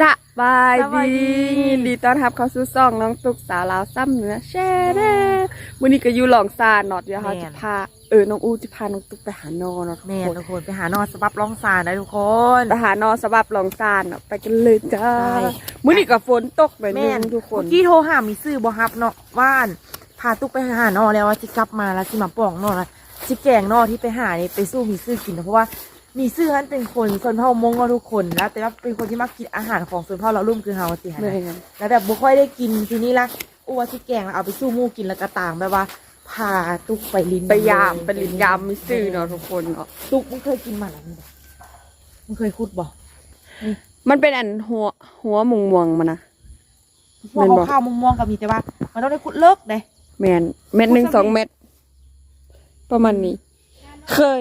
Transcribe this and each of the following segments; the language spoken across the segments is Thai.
สบายสบายดี ดียินดีต้อนรับเข้าสู่ซ่องน้องตุกสาวลาวซ้ำเหนือแช่แน่วันนี้ก็อยู่หลองซานเนอดเดี๋ยวเขาแม่น จะพาเออน้องอูจะพาน้องตุกไปหานอเนาะทุกแม่คนทุกคนไปหานอนสบับร้องซานนะทุกคน ไปหานอสบับหลองซานเนาะไปกันเลยจ้าใช่มื้อนี้ก็ฝนตกแบบนึแม่นงทุกคนเมื่อกี้โทรหามีซื้อบ่ฮับเนาะว่านพาตุ๊กไปหานอแล้วว่าสิกลับมาแล้วสิมาป่องนอแล้วสิแกงนอที่ไปหานี่ไปสู้มีซื้อกินนะเพราะว่า มีซื้อนั้นเป็นคนส่วนเผ่ามงก็ทุกคนแล้วแต่ว่าเป็นคนที่มักกินอาหารของส่วนเผ่าเราลุ่มคือเฮาสิฮะแม่นะนแล้วแบบบ่ค่อยได้กินทีนี้ละอ้วสิแกงแล้วเอาไปสู้หมู่กินแล้วก็ต่างแบบว่าพาตุ๊กไปลินไปยามไปลินยามมิซื้อเนาะทุกคนเนาะตุ๊กมึงเคยกินมาแล้วนี่บ่มึงเคยคุดบ่มันเป็นอันหัวหัวมุงมวงๆมันนะพวกแม่นบ่ข้าวๆม่วงๆก็มีแต่ว่า มันต้องได้คุดเลิกเด้แมนเม็ดหนึ่งสองเม็ดประมาณนี้ เคย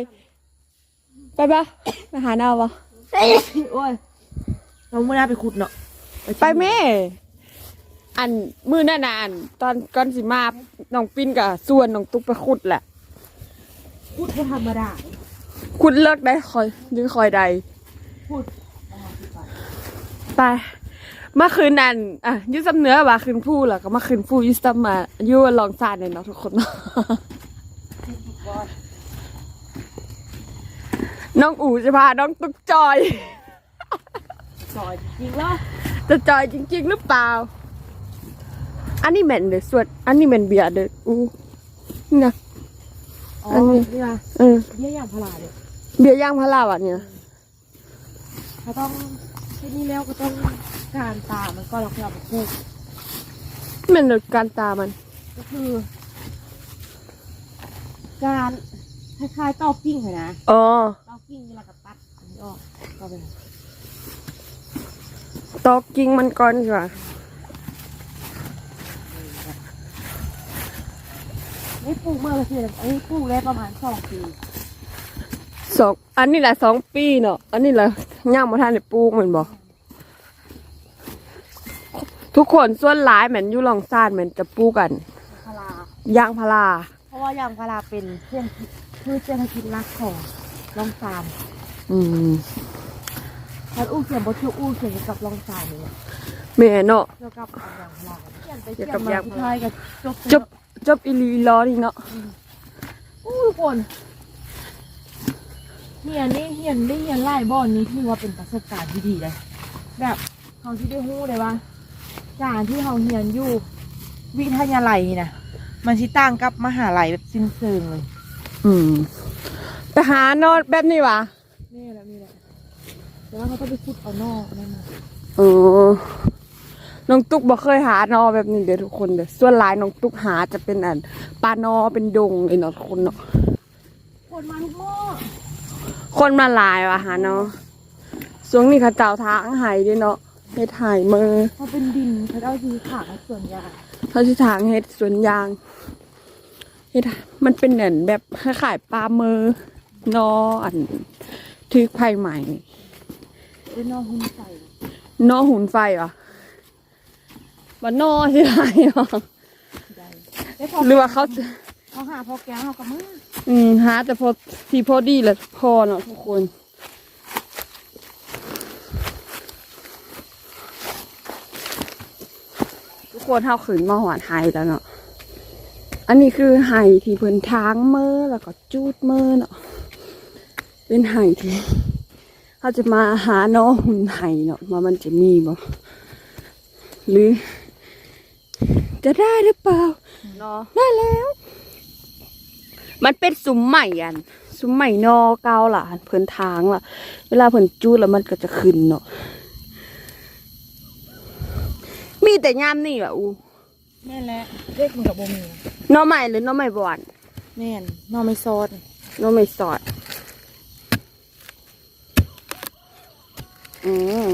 ไปปะไปหาหน้าปะโอ้ยเราไม่น่าไปขุดเนาะไปแม่ อันมือนั่นน่ะอันตอนก่อนสิมาน้องปิ้นกับส่วนน้องตุ๊กไปขุดแหละขุดก็ธรรมดาขุดเลิกได้คอยหรือคอยใดขุดไปเมื่อคืนนั่นอะอยุซับเนื้อว่าคืนผู้แล้วก็มาคืนผู้อยุซับมาอยู่ลองซานเนี่ยเนาะทุกคนเนาะ น้องอู๋จะพาน้องตุ๊กจอยซอยจริงๆแล้วจะจอยจริง ๆ หรือเปล่า อันนี้เหม็นเด้อส่วนอันนี้เหม็นเบียร์เด้ออู้นี่นะ อ๋ออันนี้ นี่นะเออ เบี้ยอย่างพลาเลยเบียร์ย่างพะลาวอะเนี่ย เขาต้องที่นี่แล้วก็ต้องการตามันก็เราพยายามปลูกเหม็นเด้อการตามัน ก็คือ การคล้ายๆเต้าปิ้งเลยนะ อ๋อ เต้าปิ้งเวลากับตัดอันนี้ออกก็เป็นตอกกิ้งมันก่อนดีกว่านี่ปลูกเมื่อไรทีอันนี้ปลูกได้ประมาณสองปีสองอันนี้แหละสองปีเนาะอันนี้แหละย่างมาทานในปลูกเหมือนบอกทุกคนส่วนหลายเหมือนอยู่ลองซานเหมือนจะปลูกกันพลาย่างพาราเพราะว่ายางพาราเป็นเพื่อนพืชเศรษฐกิจหลักของ ลองซานอืมพันอู้เขียนบทชื่ออู้เขียนเกี่ยวกับลองซานนี่แหละแม่เนาะ เกี่ยวกับยางพาราเขียนไปเกี่เขียยวกับนมายางพาราสุดท้ายก็จบจบ จบอีหลีอีล้อนี่เนาะ อู้ทุกคนเฮียนนี่เฮียนได้เฮียนไล่บอนนี้ที่ว่าเป็นประสบการณ์ที่ดีเลยแบบเขาที่ได้หู้เลยว่าการที่เขาเฮียนอยู่ วิทยาลัยนี่นะมันชิต่างกับมหาลัยแบบสิ้นเชิงเลย อืม ไปหานอนแบบนี้วะนี่แหละนี่แหละแต่ว่าเขาต้องไปขุดเอานอกนั่นนะเออน้องตุ๊กบอกเคยหานอแบบนี้เดี๋ยวทุกคนเดี๋ยวส่วนหลายน้องตุ๊กหาจะเป็นอันปลานอเป็นดงไอ้เนาะทุกคนเนาะคนมาทุกหม้อคนมาหลายวะหานอช่วงนี้เขาเจ้าทางหายด้วยเนาะเฮ็ดหายมือเขาเป็นดินเขาเอาทีขางส่วนใหญ่เขาที่ทางเฮ็ดสวนยางเฮ็ดมันเป็นเหมือนแบบคล้ายๆปลามือ นออันทึกไผ่ใหม่เป็นนอกหุ่นใส่นอหุ่นไฟวะว่านอที่ไรวะได้ได้พอหรือว่าเขาเขาหาพอแกงเขากับมืออืมหาแต่พอที่พอดีแหละพอเนาะทุกคนทุกคนเท่าขืนมาหวานไฮแล้วเนาะอันนี้คือไห่ที่เพิ่นทางเมื่อแล้วก็จูดเมื่อเนาะ เป็นไห่ที่เขาจะมาหาน้องหุ่นไห่เนาะว่ามันจะมีบ่หรือ จะได้หรือเปล่าเนาะได้แล้ว มันเป็นซุ้มใหม่อันซุ้มใหม่นอเกาล่ะเพิ่นทางล่ะ เวลาเพิ่นจูดแล้วมันก็จะขึ้นเนาะมีแต่ยามนี่แหละอูแม่นแหละเด็กมันกับโบมีหนอใหม่หรือหนอใหม่บอนแม่นนอกไม่ซอสหนอใหม่สอด อืม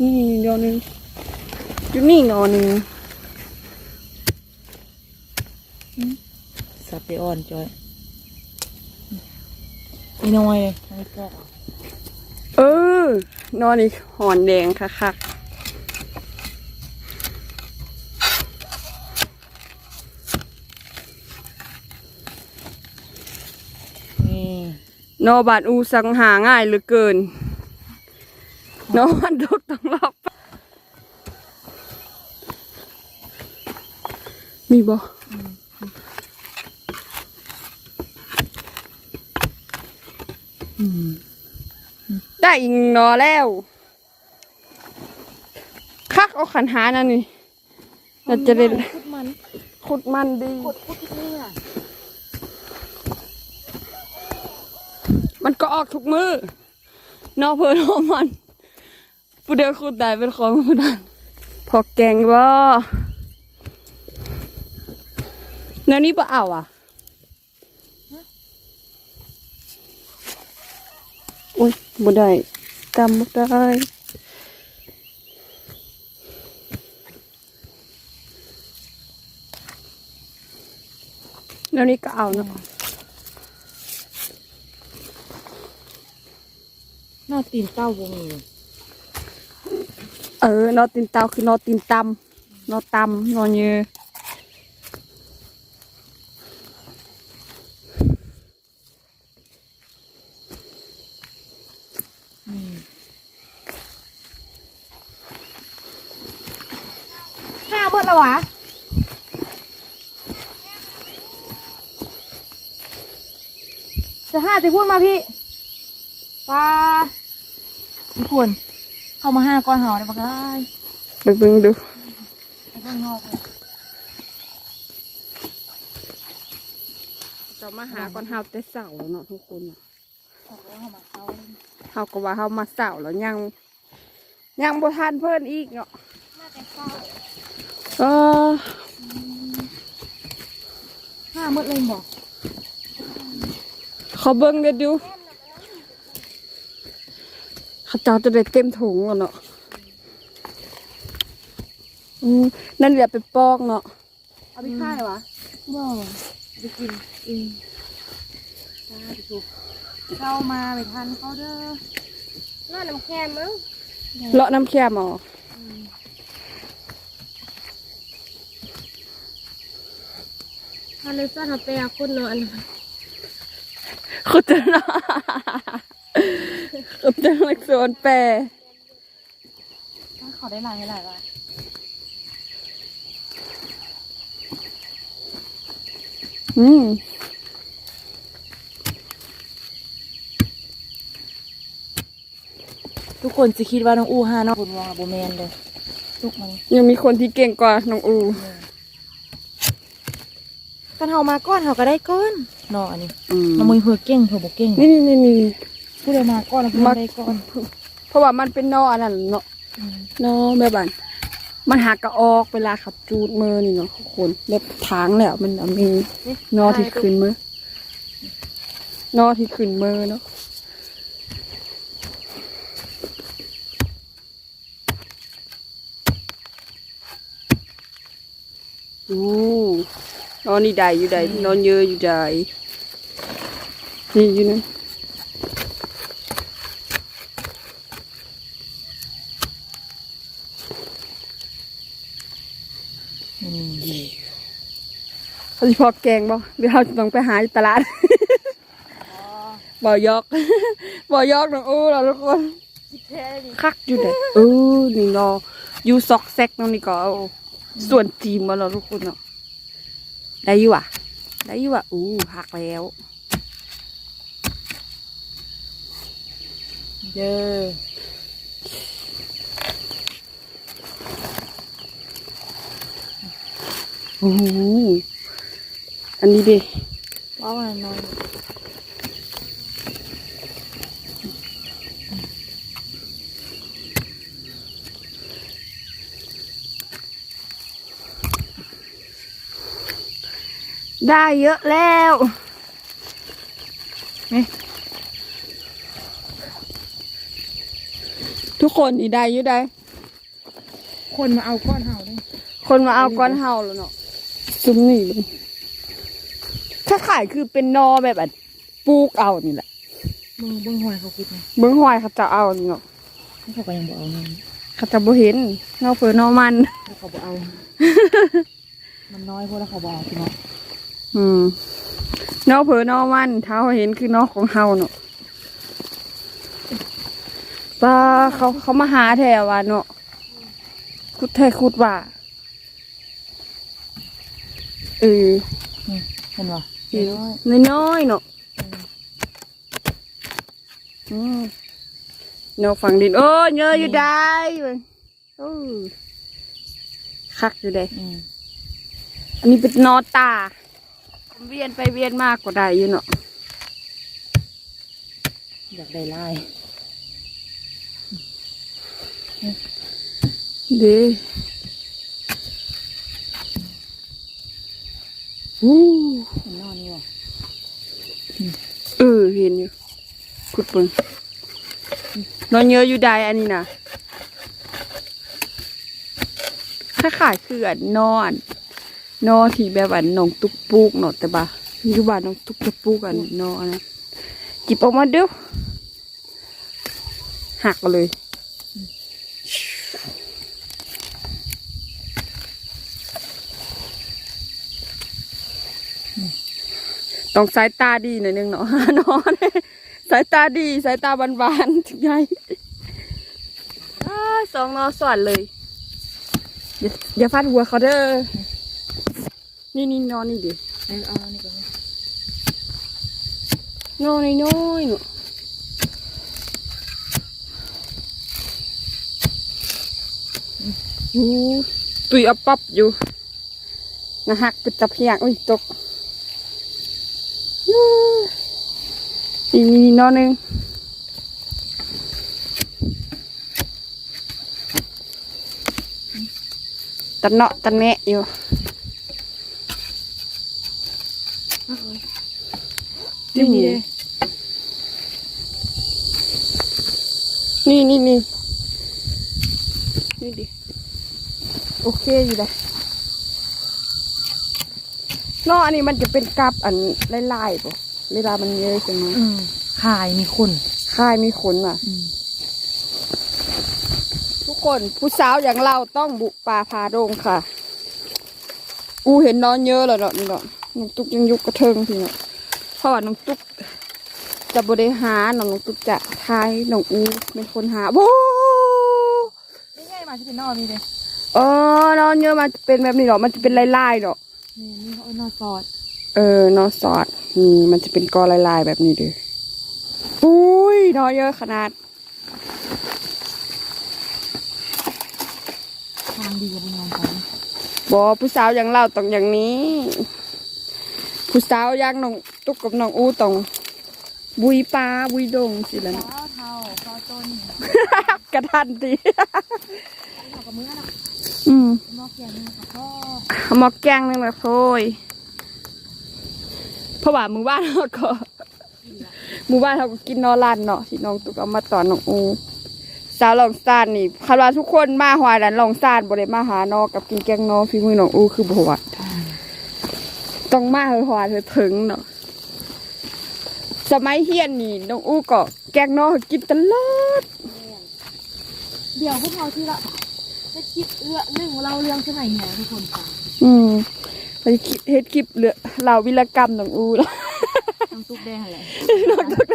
นี่เดี๋ยวนึงอยู่นี่นอหนึงสับไปอ่อนจอยอีน้อยเลยเออนอนนี่หอนแดงค่ะค่ นอบานอูสังหาง่ายเหลือเกินนอมันดกต้องรอบมีบ่อืมได้อีกหนึ่งนอแล้ว คักเอาขันหานั่นนี่เราจะได้พุดมัน ขุดมันดีพุดพุดนี่อ่ มันก็ออกทุกมือนอกเพื่นของมันผู้เดียวขุดได้เป็นของผู้นั้นพอแกงบ่แนวนี้ปะเอาอะอุ้ยบ่ได้จำบ่ได้แนวนี้ก็เอาเนาะ น้าตีนเต้าวงเลยเออนอตีนเตาคือนอตีนตำนอตำนอเยอห้าเบิดแล้ววะจะห้าจะพูดมาพี่ ป้าทุกคนเข้ามาห้าก้อนเห่าได้ปะได้ไปเบิ่งดูไปข้างนอกเลยจะมาหาก่อนเฮาแต่เสาแล้วเนาะทุกคนเนาะออกแล้วเข้ามาเข้าเฮาก็ว่าเฮามาเสาแล้วยังยังบ่ทันเพิ่นอีกเนาะน่าจะเข้าเออห้าเบิดเลยบอกเขาเบิ่งเดี๋ยวดูเขา เจ้าจะได้เต็มถุงแล้วเนาะอืมนั่นเหลือไปปอกเนาะเอาไปค่ายวะบ่ไปกินเองจ้าไปถูกเข้ามาไปทันเขาเด้อน่าน้ำแข็งมั้งเลาะน้ำแค็มเออกถ้าเลยซ่าทำไปอาคุณนอนเขาจะเนาะ เขาจะเล็กส่วนแปรเขาได้หลายหลายว่าอืมทุกคนจะคิดว่าน้องอูห้าเนาะคุณวางโบแมนเลยทุกมันยังมีคนที่เก่งกว่าน้องอูกันเฮามาก้อนเฮาก็ได้ก้อนเนาะอันนี้อืมมันมือเพื่อเก่งเพื่อบ่เก่งนี่นี่นี่นี่ ผู้ใดมาก้อนแล้วผู้มาใดได้ก้อนเพราะว่ามันเป็นนออันนั้นเนาะอืมนอแบบบันมันหักกระออกเวลาขับจูดมือนี่เนาะทุกคนเล็บทางแล้ว มันเอามีนอที่ขึ้นมือนอที่ขึ้นมือเนาะอู้นอนนี่ใดอยู่ใดนอนเยอะอยู่ใดนี่อยู่นั่น เขาจะพอแกงบ่หรือเราจะต้องไปหาอยู่ตลาดบ่อยอกบ่อยอกน้องอู้เราทุกคนคิดแท้ดิคักอยู่เด้อเออนี่เนาะอยู่ซอกแซกน้องนี่ก็เอาส่วนจีนมาแล้วทุกคนเนาะได้อยู่อะ ได้อยู่อะอู้หักแล้วเด้อโอ้โห อันนี้ดิว่าวันนอนได้เยอะแล้วนี่ทุกคนนี่ได้อยู่ได้ คนมาเอาก้อนเฮาด้วยคนมาเอาก้อนเห่าแล้วเนาะซุ้มนี่มัน ถ้าขายคือเป็นนอแบบอันปลูกเอานี่แหละมึงเบิ่งหอยเขาคิดไงเบื้องหอยเขาจะเอานี่เนาะเขาก็ยังบ่เอาเงินเขาจะบ่เห็นนอเฟือนอมันแล้วเขาบ่เอา มันน้อยพวกแล้วเขาบ่เอาพี่น้องอืมนอเผลอนอมันเท้าเห็นคือนอของเฮาเนาะปลาเขาเขามาหาแถวว่าเนาะคุดแท้คุดว่าเออเห็นบ่ น้อยน้อยๆเนาะอืมเนาะฝั่งดินโอ้ยเยอะอยู่ได้เว้ยโอ้ยคักอยู่ได้อืมอันนี้เป็นนอตาเวียนไปเวียนมากกว่าได้อยู่เนาะอยากได้ลายเด้ อู้หนอนนี่บ่เออเห็นอยู่ขุดปิงนอนเยอะอยู่ได้อันนี้นะถ้าขายคืออันนอน นอนที่แบบอันน้องตุกปูกเนาะแต่บ่าอยู่บ้านน้องตุกจะปูกันนอนนะจิบออกมาเดูหักเลย ต้องสายตาดีหน่อยนึงเนาะหานอนสายตาดีสายตาบานๆถึงไงอ้ายสองนอสอนเลยอย่าอย่าฟาดหัวเขาเด้อ นี่นี่นอนนี่ดิเออเอานี่ก็ได้นอนน้อยๆเนาะอู้ตุยอับปับอยู่นะฮักเป็นตะเพียงอุ้ยตก นี่นี่นี่นอนหนึ่งตะเนาะตะแนะอยู่นี่นี่เด้นี่นี่นี่นี่ดิโอเคอยู่เลยเนออันนี้มันจะเป็นกับอันไล่ๆป่ะ เวลามันเยอะจังมั้ยอืมขายมีคนค่ายมีขนอะอืมทุกคนผู้สาวอย่างเราต้องบุกป่าพาดงค่ะ อูเห็นนอนเยอะแล้วเนาะนี่เนาะน้องตุ๊กยังยุกกระเทิงทีเนาะเพราะว่าน้องตุ๊กจะบริหารน้องน้องตุ๊กจะทายน้องอูเป็นคนหาโว้นี่ไงมาที่เป็นนอนนี่เด้เออนอนเยอะมันจะเป็นแบบนี้เนาะมันจะเป็นลายๆเนาะนี่นี่เขาเอานอนซอด เออนอนสอดนี่มันจะเป็นกอลายๆแบบนี้เด้ออุ้ยนอนเยอะขนาดทางดีกว่าบนนอนไปบอผู้สาวอย่างเราต้องอย่างนี้ ผู้สาวอย่างน้องตุ๊กกับน้องอูต้องบุยปลาบุยดงสิละเท้าเนาะเท้าเท้าต้นกระทันทีเท้ากับมือนะอืมมอกแกงนี่ค่ะพ่อเอาหมอกแกงนึงละโคย เพราะว่ามือบ้านเราก็มือบ้านเราก็กินนอรันเนาะที่น้องตุ๊กเอามาตอนน้องอูสาวลองซานนี่คาดว่าทุกคนมาหวาดันลองซานบ่ได้มาหานอกับกินแกงนอฝีมือน้องอูคือบวชต้องมาเฮอหวานเฮอถึงเนาะสมัยเฮียนนี่น้องอูก็แกงนอให้กินตลอดเดี๋ยวพวกเราที่ละจะคิดเรื่องหนึ่งเราเรื่องสมัยเนี่ยทุกคนฟังอืม ไปคิดเฮ็ดคลิปเหลือเราวิรกรรมน้องอูแล้วน้ำซุปแดงอะไรน้องตุ๊ก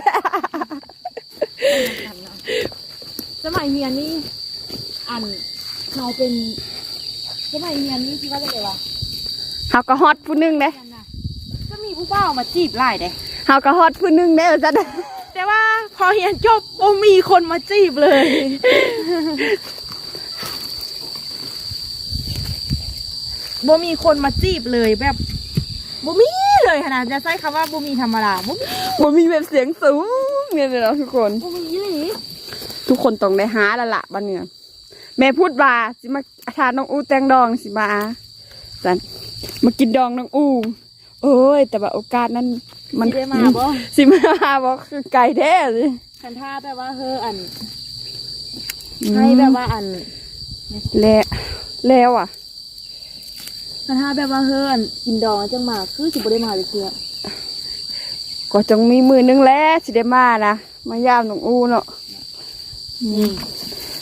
สมัยเรียนนี่อันเราเป็นสมัยเรียนนี่คิดว่าจะไงวะเฮาก็ฮอตผู้หนึงเด้เรียนน่ะจะมีผู้บ่าวมาจีบไล่เด้เฮาก็ฮอตผู้หนึงเด้ว่าซั่นแต่ว่าพอเรียนจบโอมีคนมาจีบเลย บ่มีคนมาจีบเลยแบบบ่มีเลยขนาดจะใช้คำว่าบ่มีธรรมดาบ่มีบ่มีแบบเสียงสูงเนี่ยเลยเนาะทุกคน บ่มีเลยทุกคนต้องได้หาและละบัดเนี่ยแม่พูดว่าสิมาทานน้องอูแตงดองสิมาจันมากินดองน้องอูโอ้ย แต่ว่าโอกาสนั้น มันสิได้มาบ่สิมาบ่คือไก่แท้สิคันท่าแบบว่าเฮออันให้แบบว่าอัน แล้วแล้วอะ คันท่าแบบว่าเฮออันกินดองแล้วจังมาคือสิบ่ได้มาเลยเทื่อก็จงมีมือนึงแล้วสิได้มานะมายามน้องอูเนาะนี่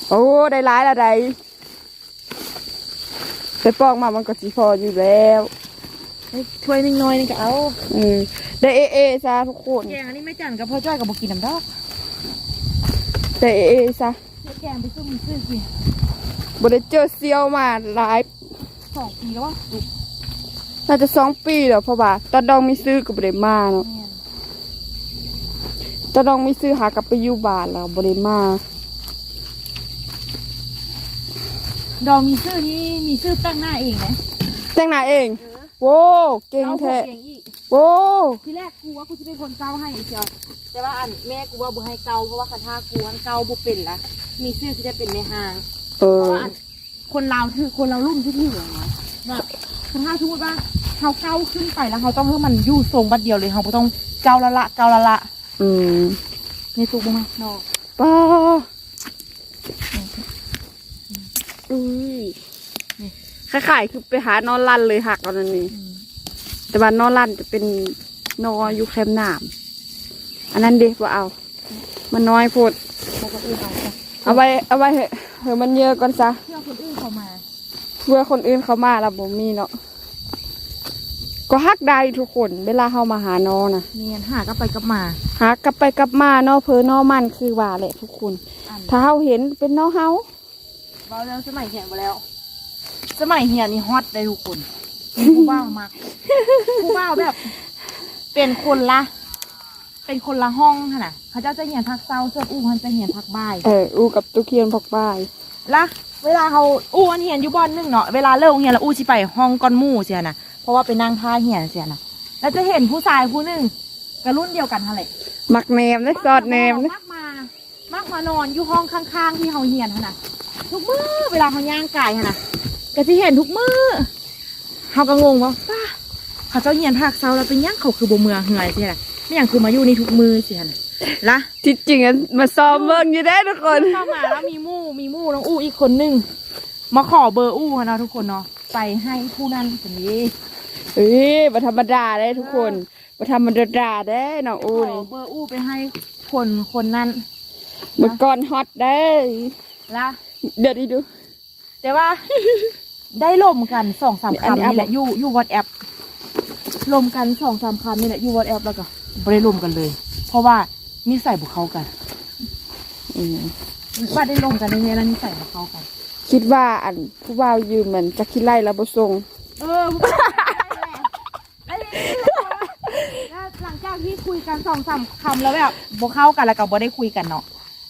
โอ้ได้ร้ายละใดไปปอกมามันก็สิพออยู่แล้วไอ้ถ้วยหนึงน้อยนึงก็เอาเออได้เอเอซะทุกคนแกงอันนี้ไม่จันกับพ่อจ้อยกับบอกกินน้ำดอกได้เอเอซะแกงไปซุ่มซื้อสิบ่ได้เจอเซียวมาหลาย สองปีแล้ววะลูกน่าจะสองปีแล้วเพราะว่าตอนดองมีซื้อก็บ่ได้มาเนาะแม่นตอนดองมีซื้อหากลับไปอยู่บ้านแล้วบ่ได้มาดอกมีซื้อนี่มีซื้อตั้งหน้าเองนะแต่งหน้าเองโว้เก่งเอาแท้เก่งอีกโว้ที่แรกกูว่ากูจะเป็นคนเกาให้เชียวแต่ว่าอันแม่กูว่าบุให้เกาเพราะว่าคาถากูอันเกาบุเป็นละมีซื้อที่ได้เป็นในห้างเอเพอราะว่าอัน คนเราคือคนเรารุ่มที่ที่เหลือเนาะแบบคาถาสมมติว่าเขาเกาขึ้นไปแล้วเขาต้องให้มันอยู่ทรงบัดเดียวเลยเขาบ่ต้องเกาละละเกาละละอืมในตุกบ้างนอกป้าอุ้ยคล้ายๆคือไปหานอนลั่นเลยหักตอนนั้นนี่แต่ว่านอนลั่นจะเป็นนออยู่แคมป์น้ำอันนั้นเด็กว่าเอา มันน้อยโพดแล้วก็อื่นเอาจ้ะเอาไว้เอาไว้เถอะเถอะมันเยอะก่อนซะเพื่อคนอื่น เขามาเพื่อคนอื่นเขามาแล้วบ่มีเนาะก็ฮักได้ทุกคนเวลาเฮามาหานอนะเนียนหาก็ไปกับมา หากลับไปกลับมาเนาะเพอนอมันคือว่าแหละทุกคน อัน ถ้าเฮาเห็นเป็นนอเฮาเบาแล้วสมัยเหียนไปแล้ว สมัยเหียนนี่ฮอตได้ทุกคนมีผู้บ่าวมากผู้บ่าวแบบ เป็นคนละ เป็นคนละห้องค่ะนะเขาเจ้าจะเหียนพักเศร้าส่วนอู้มันจะเหียนพักบ่ายเอออูกับตุเคียนพกบายละเวลาเขาอู้อันเหียนอยู่บอนหนึงเนาะเวลาเลิกเหียนแล้วอู้สิไปห้องก้อนหมู่เสียนะเพราะว่าไปนั่งท่าเหียนเสียนะแล้วจะเห็นผู้ชายผู้หนึ่งกับรุ่นเดียวกันอะไรมักแนมนะสอดแนมนะมักมามักมานอนอยู่ห้องข้างๆที่เขาเหียนหั่นนะทุกมื้อเวลาเขาย่างกายหั่นนะก็จะเห็นทุกมื้อเขาก็งงว่าป้าเขาเจ้าเหียนภาคเซาแล้วเป็นหยังเขาคือบ่เมืองเหือยเสียล่ะไม่อย่างคือมาอยู่นี่ทุกมื้อเสียนะ ละที่จริงอะมาซ้อมเบิ่งอยู่ได้ทุกคน เข้ามาแล้วมีหมู่มีหมู่น้องอู้อีกคนหนึงมาขอเบอร์อู้หั่นนะทุกคนเนาะไปให้ผู้นั้นคนนี้เอ้ยมาธรรมดาได้ทุกคนมาธรรมดาได้น้องอูขอนี่เบอร์อู้ไปให้คนคนนั้นเมื่อก่อนฮอตได้ ละเดี๋ยวดีดู แต่ว่า ได้ลมกันสองสามอันนี้คำอันนี่แหละอยู่อยู่วอทแอปลมกันสองสามคำนี่แหละอยู่วอทแอปแล้วก็ไม่ได้ลมกันเลย เพราะว่า นิสัยบุกเข้ากันอืมว่าได้ลมกันในนี้แล้วนิสัยบุกเข้ากัน คิดว่าอันผู้บ่าวยืมมันจะคิดไล่แล้วบ่ส่งเออแล้วหลังจากที่คุยกันสองสามคำแล้วแบบบุกเข้ากันแล้วก็บ่ได้คุยกันเนาะ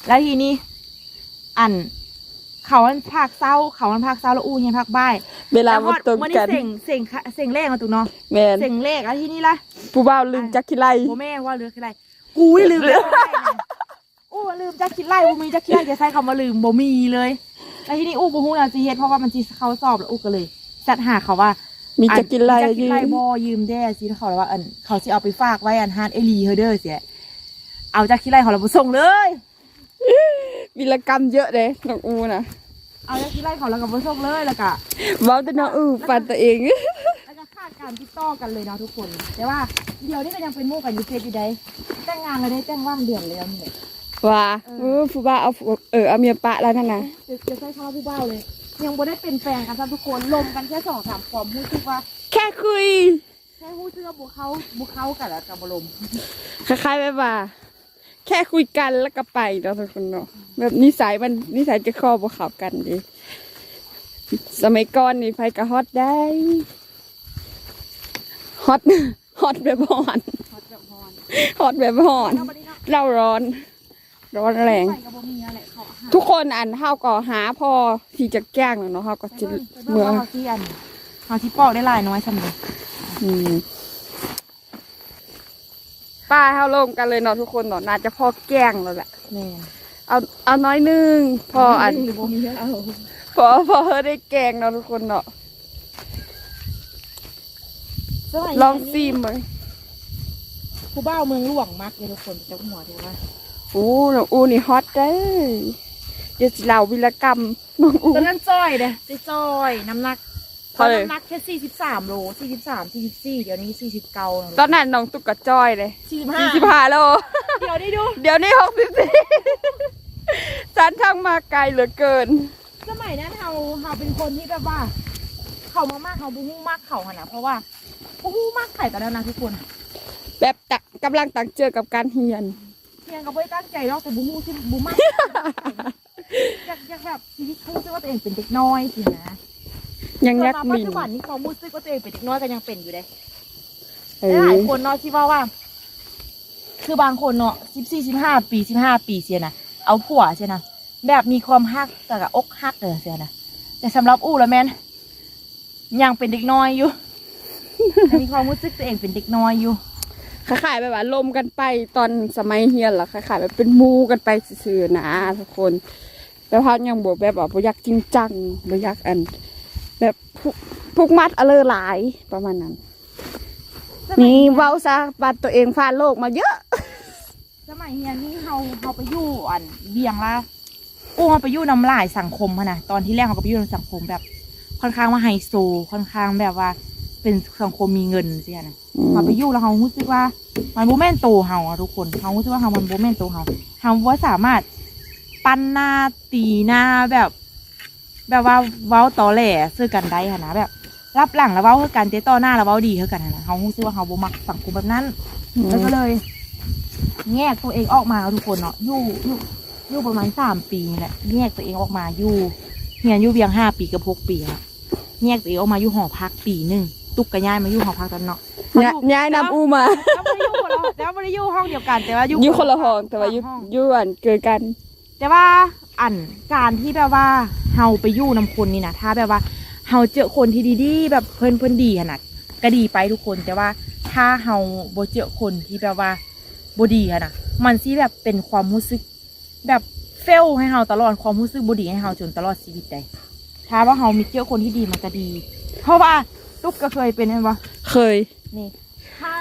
แล้วทีนี้ อัน เขามันภาคเศร้า เขามันภาคเศร้าแล้วอู้เฮียภาคบ่ายเวลาแล้วบ่ตรงวันกันี้นเสียงเสียงเสียงแรกมาตุกเนาะแม่นเสียงเลขแล้วทีนี้ล่ะผู้บ่าวลืมจักคิดไล่โอแม่ว่าเรือคืออะไร กูไม่ลืมเลยอู้ลืมจะคิดไล่บ่มีจะคิดไล่จะใช้คำว่าลืมบ่มีเลยแล้วทีนี้อู้บ่ฮู้นะสิเฮ็ดเพราะว่ามันสิเข้าสอบแล้วอู้ก็เลยจัดหาเขาว่ามีมีจักคิดไล่จะคิยืดมไล่บ่ยืมแด้สิเขาเลยว่าอันเขาสิเอาไปฝากไว้อันฮานเอลีเฮเดอร์เสียเอาจากคิดไล่เขาแล้วบ่ส่งเลยวิรกรรมเยอะเด้น้องอูน่ะเอาจากคิดไล่เขาแล้วก็บ่ส่งเลยแล้วก็เว้าแต่น้องอูฟันตัวเองแล้ว ก็ขาดการติดต่อกันเลยเนาะทุกคน แต่ว่าเดี๋ยวนี้ก็ยังเป็นหมู่กันอยู่เฟซอยู่ได้แต่งงานแล้วได้แต่งว่างเดือนแล้วนี่แหละว่าเออผู้บ่าวเอาผัวเออเอาเมียปะแล้วนั่นน่ะจะจะใช้คำว่าผู้เบ้าเลย ยังบ่ได้เป็นแฟนกันครับทุกคนลมกันแค่สองสามความรู้สึกว่า แค่คุยแค่รู้สึกว่าบุเขาบุเขากันแล้วกับบลมคล้ายๆแบบว่า แค่คุยกันแล้วก็ไปเนาะทุกคนเนาะแบบนิสัยมันนิสัยจะคอบ่เขับกันดีสมัยก่อนนี่ไฟก็ฮอตได้ ฮอตฮอตแบบฮอนฮอตกับฮอนฮอตแบบฮอนแล้วบัดนี้เนาะเราร้อน ร้อนแรงใส่กับบมีอะไรเขาหาทุกคนอันเฮาก็หาพอที่จะแกล้งเนาะเฮาก็จะไปเมื่เบิ่องว่าเขาที่อันเขาที่ปอกได้หลายน้อยสำเร็จอืมป้าเฮาลงกันเลยเนาะทุกคนเนาะน่าจะพอแกล้งแล้วแหละแม่เอาเอาน้อยหนึงพออันหรือบ่มีเอาพอพอเฮาได้แกล้งเนาะทุกคนเนาะสมัย ลองซีมเลยผู้เบ้าเมืองหลวงมักเลยทุกคนเจ้าหัวเดียวว่าโอ้น้องอูนี่ฮอตเด้อเดี๋ยวสิเล่าวิรกรรมน้องอูตอนนั้นจ้อยเด้จะจ้อยน้ำหนักตเท่าอนไหร่น้ำหนักแค่สี่สิบสามโลสี่สิบสามสี่สิบสี่เดี๋ยวนี้สี่สิบเก้าตอนนั้นน้องตุ๊กกะจ้อยเลยสี่สิบห้าสี่สิบห้าโลเดี๋ยวนี้ดู เดี๋ยวนี้หกสิบสี่สันทางมาไกลเหลือเกิน สมัยนั้นเราเราเป็นคนที่แบบว่า เขามามากเขาบุ้งมากเขาอะนะเพราะว่า พบ่ฮู้มากไข่กันแล้วนะทุกคนแบบตักกำลังตักเจอกับการเฮียนเพียงก็บ่ได้ตั้งใจหรอกแต่บ่ฮู้ที่บ่มากอยากอยากแบบชีวิตรู้สึกว่าตัวเองเป็นเด็กน้อยสินะยังยักจนมาปัจลินจุบันนี้ความรู้สึกว่าตัวเองเป็นเด็กน้อยก็ยังเป็นอยู่เด้เอหอลายคนเนาะที่ว่าว่า คือบางคนเนาะสิบสี่สิบห้าปีสิบห้าปีเสียนะเอาผัวเสียนะแบบมีความฮักแต่กับอกฮักเลยเสียนะแต่สำหรับอู้แล้วแม่นยังเป็นเด็กน้อยอยู่ ยังมีความรู้สึกตัวเองเป็นเด็กน้อยอยู่คล้ายๆแบบว่าลมกันไปตอนสมัยเฮียนเหรอคล้ายๆแบบเป็นหมูกันไปซื่อๆนะทุกคนแล้วพักยังบอกแบบว่าบ่อยากจริงจังบ่อยากอัน แบบพุกพุกมัดอเลอหลายประมาณนั้น นี่เว้าซะบัดตัวเองฟาดโลกมาเยอะ สมัยเฮียนี่เฮาเฮาไปอยู่อันเบียงละอู้เฮาไปอยู่น้ำลายสังคมอะนะตอนที่แรกเฮาก็ไปอยู่ในสังคมแบบ ค่อนข้างว่าไฮโซค่อนข้างแบบว่า เป็นสังคมมีเงินเสียนะพอไปอยู่แล้วเขารู้สึกว่า มันโบแมนโตเฮาอะทุกคนเขารู้สึกว่าเฮามันโบแมนโตเฮาเฮาว่าสามารถปั้นหน้าตีหน้าแบบ แบบว่าเว้าตอแหล่ซื้อกันได้ค่ะนะแบบ รับหลังแล้วเว้าเพื่อกันเตะต่อหน้าแล้วเว้าดีเพื่อกันหั้นนะเขารู้สึกว่าเฮาบ่มักสังคมแบบนั้นแล้วก็เลย แยกตัวเองออกมาทุกคนเนาะอยู่อยู่อยู่ประมาณสามปีนี่แหละแยกตัวเองออกมาอยู่เฮียนอยู่เพียงห้าปีกับหกปีอะแยกตัวเองออกมาอยู่หอพักปีหนึ่ง ตุกกระย่ายมาอยู่หอพักตอนเนาะย้ายย้ายนำอูมาแล้วไม่ได้อยู่คนละแล้วไม่ได้อยู่ห้องเดียวกันแต่ว่าอยู่อยู่คนละห้องแต่ว่าอยู่ห้องอยู่อันเกิดกัน แต่ว่าอันการที่แบบว่าเฮาไปอยู่นำคนนี่นะถ้าแบบว่าเฮาเจอคนที่ดีๆแบบเพิ่นเพิ่นดีขนาดก็ดีไปทุกคนแต่ว่าถ้าเฮาบ่เจอคนที่แบบว่าบ่ดีขนาดมันสิแบบเป็นความรู้สึก แบบเฟลให้เฮาตลอดความรู้สึกบ่ดีให้เฮาจนตลอดชีวิตได้ถ้าว่าเฮามีเจอคนที่ดีมันก็ดี เพราะว่า ตุ๊กก็เคยเป็นเห็นปะเคยนี่ถ้า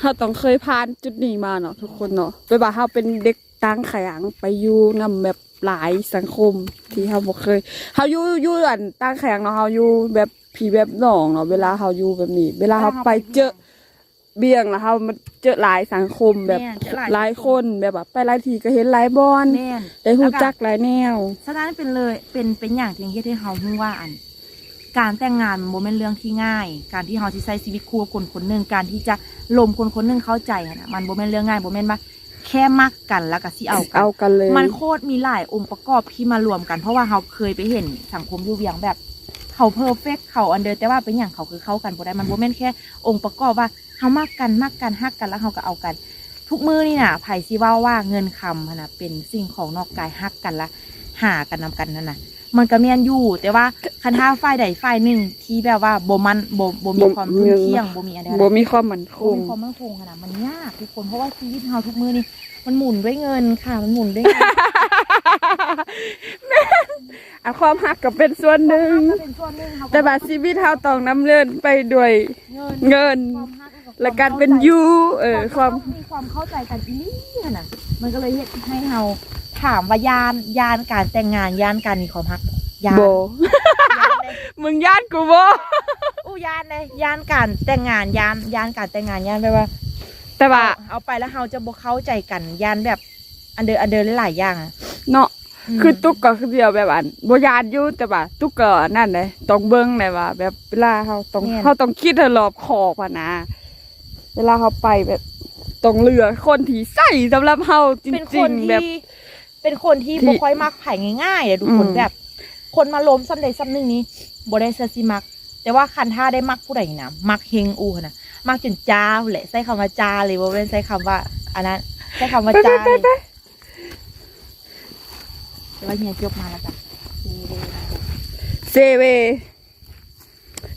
เราต้องเคยผ่านจุดนี้มาเนาะทุกคนเนาะไปว่าเราเป็นเด็กตั้งขยังไปอยู่นำแบบหลายสังคมที่เราบ่เคยเราอยู่อยู่อันตั้งขยันเนาะเราอยู่แบบผีแบบหนองเนาะเวลาเราอยู่แบบนี้ เวลาเราไปเจอเบี่ยงแล้วเรามันเจอหลายสังคมแบบแม่นเจอหลายหลายคนแบบว่าไปหลายทีก็เห็นหลายบอนแม่นได้ฮู้จักหลายแนว ฉะนั้นเป็นเลยเป็นเป็นอย่างที่เฮ็ดให้เฮาฮู้ว่าอัน การแต่งงานมันบ่แม่นเรื่องที่ง่าย การที่เฮาสิใช้ชีวิตคู่กับคนคนหนึงการที่จะลมคนคนหนึงเข้าใจอะนะมันบ่แม่นเรื่องง่ายบ่แม่นว่าแค่มักกันแล้วก็สิเอากันเอากันเลย มันโคตรมีหลายองค์ประกอบที่มารวมกัน เพราะว่าเราเคยไปเห็นสังคมอยู่เวียงแบบ เขาเพอร์เฟกเขาอันเดอร์แต่ว่าเป็นอย่างเขาคือเข้ากันบ่ได้มันบ่แม่นแค่องค์ประกอบว่าเฮามักกันมักกันฮักกันแล้วเฮาก็เอากัน ทุกมือนี่น่ะไผสิเว่าว่าเงินคำหั้นน่ะเป็นสิ่งของนอกกายฮักกันละหากันนำกันนั่นน่ะ มันก็แม่นอยู่ แต่ว่าคันถ้าฝ่ายใดฝ่ายหนึ่งที่แบบว่าบ่มันบ่บ่มีความทุ่มเที่ยงบ่มีอะไรบ่มีความมั่นคคงงความมั่นคงขนาดมันยากทุกคนเพราะว่าชีวิตเราทุกมือนี่มันหมุนด้วยเงินค่ะ มันหมุนด้วยเงิน อันความฮักก็เป็นส่วนหนึ่ง ก็เป็นส่วนหนึ่งเขแต่ว่าชีวิตเราต้องนำเนินไปด้วยเงินเงิน ความฮักบความและการเป็นอยูเออความต้องมีความเข้าใจกันอีนี่ขนาดมันก็เลยเฮ็ดให้เรา ถามว่ายานยานการแต่งงานยานการมีความฮักยานโบ ยานเลยมึงญาติกูโบอู้ยานเลยยานการแต่งงานยานยานการแต่งงานยานแปลว่าแต่ว่าเอาไปแล้วเราจะบ่เข้าใจกันยานแบบอันเดอร์อันเดอร์หลายๆอย่างอะเนาะมคือตุ๊กก็คือเดียวแบบอันบ่ญาติอยู่แต่ว่าตุ๊กก็นั่นเลยต้องเบิ่งเลยว่า แบบเวลาเขาต้องเขาต้องคิดให้รอบคอบอะนะ เวลาเขาไปแบบต้องเลือกคนที่ใส่สำหรับเฮาจเป็นคริงนๆที่แบบ เป็นคนที่ที่บ่ค่อยมักไผ่ง่ายๆเลยทุกคนอืม แบบ คนมาล้มซ้ำใดซ้ำหนึ่งนี้บ่ได้เซอร์ซิมัก แต่ว่าคันท่าได้มักผู้ใดนะมักเฮงอูนะมักจนจ้าแหละใช้คำว่าจ้าเลยบ่เป็นใช้คำว่าอันนั้นใช้คำว่าจ้าเลยแต่ว่าเฮียจบมาแล้วจ้ะเซเว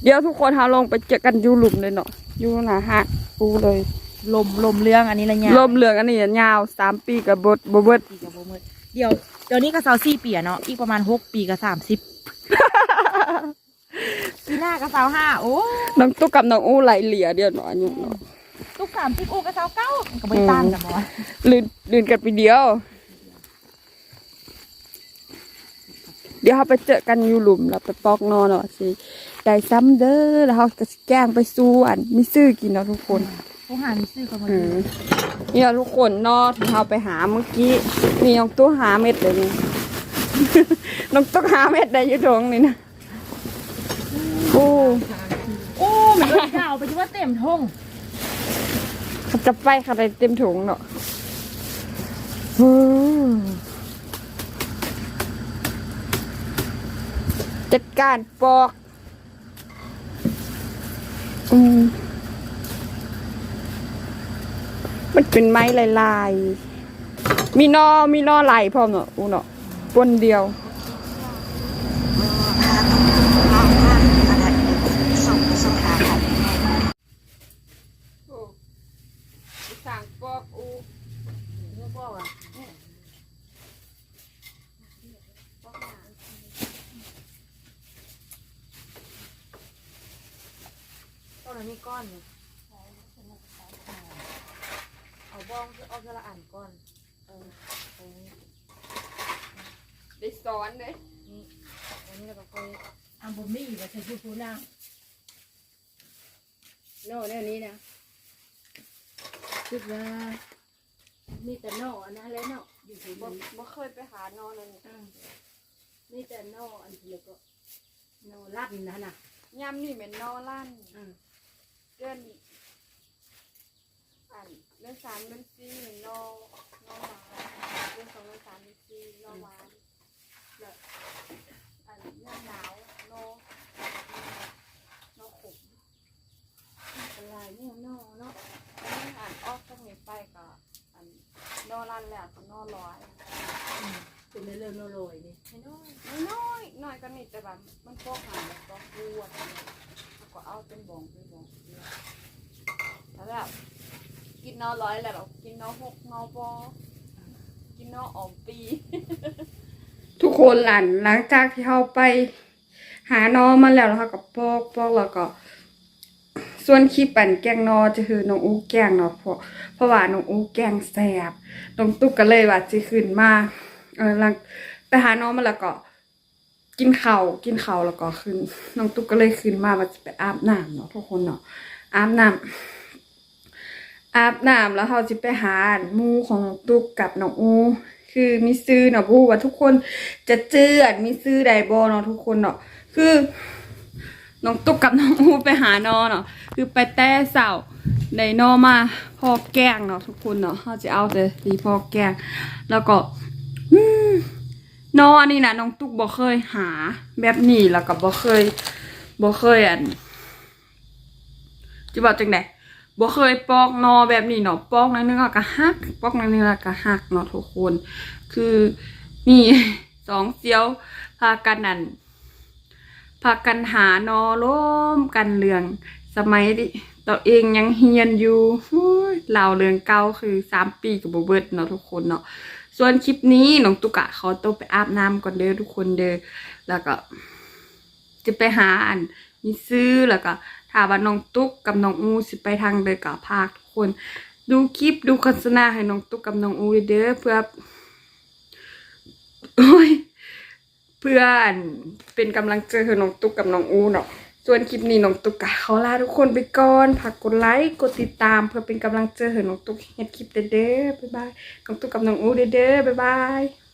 เดี๋ยวทุกคนเฮาลงไปเจอกันอยู่หลุมเลยเนาะอยู่หน้าหักปูเลย ลมลมเรื่องอันนี้ละเนี่ยลมเหลืองอันนี้ยาวสามปีกับบดบเบิด ปีกับโบมืด เดี๋ยวเดี๋ยวนี้ก็สาวสี่ปีอะเนาะอีกประมาณหกปีกับสามสิบปีหน้าก็สาวห้าโอ้น้องตุ๊กกับน้องอู้ไหลเหลียเดียวเนาะอายุเนาะทุกสามสิบอูกับสาวเก้ามันก็ไม่ต่างกันบ่วะลื่นลื่นกันไปเดียว เดี๋ยวเขาไปเจอกันอยู่หลุมแล้วไปปอกนอนเนาะสิได้ซ้ำเด้อแล้วเขาก็สิแกล้งไปสู้อันมีซื้อกินเนาะทุกคน เขาหามีซื้อกันมาอืดูมเนี่ยทุกคนเนอที่เขาไปหาเมื่อกี้นี่น้องตู้หาเม็ดเลยนี่ น้องตู้หาเม็ดได้อยี่ตรงนี่นะโอ้โอ้มันก็จะเอาไปที่ว่าเต็มทงเขาจะไปเขาได้เต็มถุงเนาะจัดการปอก อืม มันเป็นไม้ลายๆ มีนอมีนอไหลพร้อมเนาะอูเนาะปนเดียว โอ้สั่งปอกอู ไม่บอกอะต้นนั้นมีก้อนเนี่ยเอาบ้องเอาเทละอันก้อนเออเออ ได้สอนเลย นี่อันนี้เราก็ค่อย อัมบ มี่ว่าจะอยู่พูนางโน่เนี่ยนี้นะคิดว่ามีแต่โน่อันนั้นแล้วเนาะอยู่ที่บ่นี่บ่เคยไปหานอนเลยอืมมีแต่โน่อันที่แล้วก็โน่ลั่นนะน่ะยามนี่เป็นนอลั่นอืมเดือนอันเดือนสามเดือนสี่เป็นนอนอหวานเดือนสองเดือนสามเดือนสี่นอหวานแล้วอันเดือนหนาวนอ นอขมอะไรเนี่ยโน่เนาะอันนี้อ่านออกจากนี้ไปก็อันนอลั่นแล้วก็นอร้อยอืมเป็นเรื่องโนโรยนี่ให้น้อยน้อยน้อยก็นี่แต่แบบมันพวกหางแล้วก็กวดแล้วก็เอาเป็นบ่งเป็นบ่งแล้วแบบกินนอร้อยแล้วเรากินนอหกนอปอกินนอออมปี ทุกคนหลันหลังจากที่เขาไป หานอมาแล้วแล้วเขาก็ปอกปอกแล้วก็ ส่วนคลิปปั่นแกงนอจะคือน้องอู้แกงเนาะเพราะเพราะว่าน้องอู้แกงแสบน้องตุ๊กก็เลยว่าจะขึ้นมาเออหลังไปหานอมาแล้วก็ กินข้าวกินข้าวแล้วก็ขึ้นน้องตุ๊กก็เลยขึ้นมาว่าจะไปอาบน้ำเนาะทุกคนเนาะอาบน้ำอาบน้ำแล้วเขาจะไปหาหมูของตุ๊กกับน้องอู คือมีซื้อเนาะพูว่าทุกคนจะเจือนมีซื้อใดบ่เนาะทุกคนเนาะ คือน้องตุ๊กกับน้องอูไปหานอเนาะคือไปแต่เสาในนอมาพอแกงเนาะทุกคนเนาะเขาจะเอาแต่ดีพอแกงแล้วก็นออันนี้นะน้องตุ๊กบ่เคยหา แบบนี้แล้วก็บ่เคยบ่เคยอันจะบอกจังไดบ่เคยปอกนอแบบนี้เนาะปอกนิดนึงแล้วก็หักปอกนิดนึงแล้วก็หักเนาะทุกคน คือมีสองเซียวพากันนั่น พากันหานอล้มกันเรื่อง สมัยตัวเองยังเฮียนอยู่เล่าเรื่องเก่าคือสามปีกับโบเบิดเนาะทุกคนเนาะส่วนคลิปนี้น้องตุกะเขาต้องไปอาบน้ำก่อนเด้อทุกคนเด้อแล้วก็ จะไปหาอันมีซื้อแล้วก็ถามว่าน้องตุ๊กกับน้องอูสิไปทางเด้อกับพากทุกคน ดูคลิปดูโฆษณาให้น้องตุ๊กกับน้องอูเด้อเพื่อโอ้ย พื่อนเป็นกำลังเจให้น้องตุ๊กกับน้องอูเนาะส่วนคลิปนี้น้องตุ๊กกะเขาลาทุกคนไปก่อนฝากกดไลค์กดติดตามเพื่อเป็นกำลังเจให้น้องตุ๊กเห็นคลิปเด้อบ๊ายบายน้องตุ๊กกับน้องอูเด้อบ๊ายบาย